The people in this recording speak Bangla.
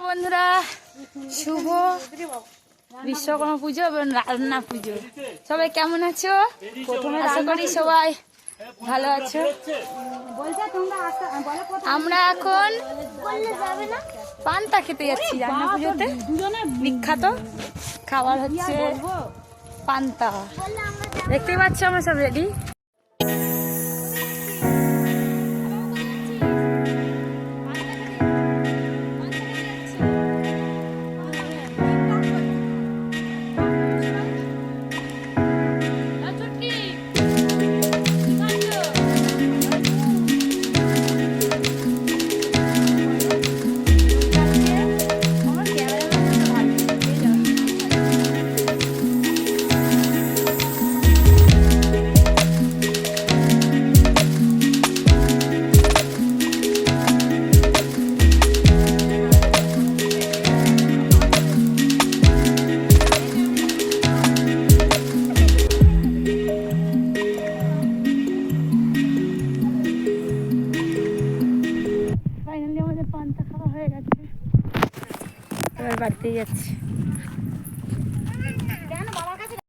বন্ধুরা শুভ বিশ্বকর্মা পুজো এবং রান্না পুজো। সবাই কেমন আছো? আশা করি সবাই ভালো আছো। আমরা এখন পান্তা খেতে যাচ্ছি রান্না পুজোতে। বিখ্যাত খাবার হচ্ছে পান্তা। দেখতেই পাচ্ছ আমরা সব রেডি আমাদের পান্তা খাওয়া হয়ে গেছে। এবার বাড়িতে যাচ্ছি।